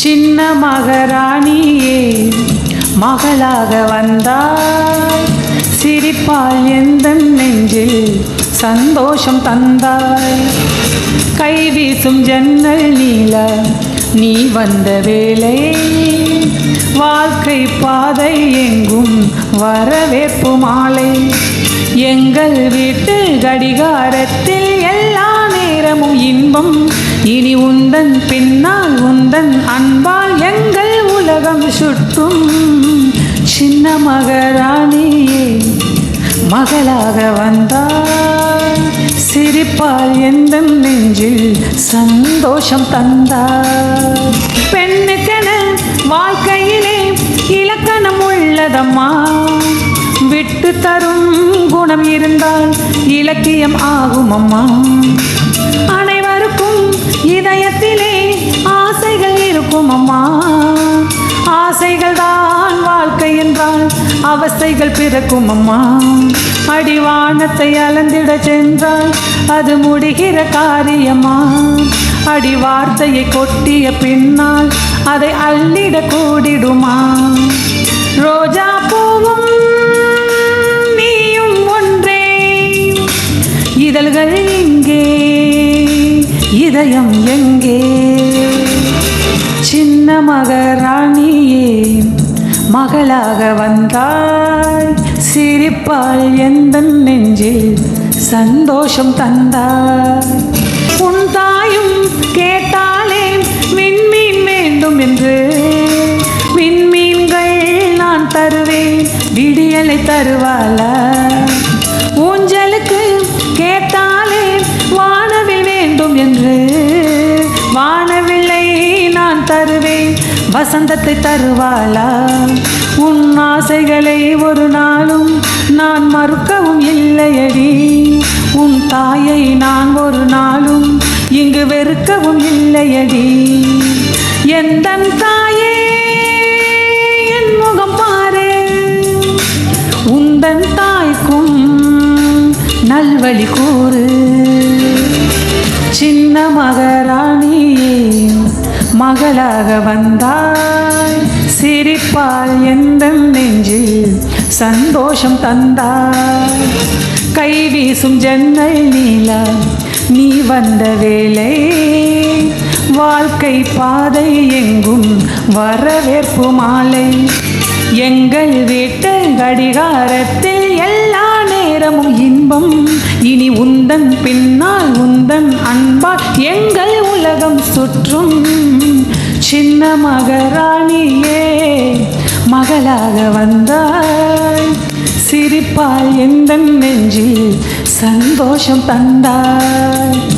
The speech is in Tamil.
சின்ன மகராணியே மகளாக வந்தாய். சிரிப்பால் எந்த நெஞ்சில் சந்தோஷம் தந்தாய். கை வீசும் ஜன்னல் நீல நீ வந்த வேளை. வாழ்க்கை பாதை எங்கும் வரவேற்பு மாலை. எங்கள் வீட்டு கடிகாரத்தில் எல்லா நேரமும் இன்பம். இனி உந்தன் பின்னால் உந்தன் அன்பால் எங்கள் உலகம் சுட்டும் சின்ன மகராணியே மகளாக வந்தாள் சிரிப்பால் எந்த நெஞ்சில் சந்தோஷம் தந்தாள் பெண்ணுக்கென வாழ்க்கையிலே இலக்கணம் உள்ளதம்மா. விட்டு தரும் குணம் இருந்தால் இலக்கியம் ஆகும் அம்மா அனை இதயத்திலே ஆசைகள் இருக்கும் அம்மா ஆசைகள் தான் வாழ்க்கை என்றால் அவஸ்தைகள் பிறக்கும் அம்மா அடிவானத்தை அலந்திட சென்றால் அது முடிகிற காரியமா அடி வார்த்தையை கொட்டிய பின்னால் அதை அள்ளிட கூடிடுமா. ரோஜா பூவும் நீயும் ஒன்றே. இதழ்கள் இங்கே. இதயம் எங்கே? சின்ன மகராணியே மகளாக வந்தாய். சிரிப்பால் எந்த நெஞ்சில் சந்தோஷம் தந்தாய்? உன் தாயும் கேட்டாலே விண்மீன் வேண்டும் என்று. விண்மீன்கள் நான் தருவேன் விடியலை தருவாளா? தருவேன். வசந்தத்தை தருவாளா? உன் ஆசைகளை ஒரு நாளும் நான் மறுக்கவும் இல்லையடி. உன் தாயை நான் ஒரு நாளும் இங்கு வெறுக்கவும் இல்லையடி. எந்த தாயே என் முகம் பாரு உந்தன் தாய்க்கும் நல்வழி கூறு. சின்ன மகராணியே மகளாக வந்தாய். சிரிப்பால் எந்த நெஞ்சில் சந்தோஷம் தந்தாய். கை வீசும் ஜன்னல் நீலா நீ வந்த வேலை வாழ்க்கை பாதை எங்கும் வரவேற்பு மாலை. எங்கள் வீட்டு கடிகாரத்தில் இனி உந்தன் பின்னால் உந்தன் அன்பால் எங்கள் உலகம் சுற்றும் சின்ன மகராணியே மகளாக வந்தாய். சிரிப்பால் எந்த நெஞ்சில் சந்தோஷம் தந்தாய்.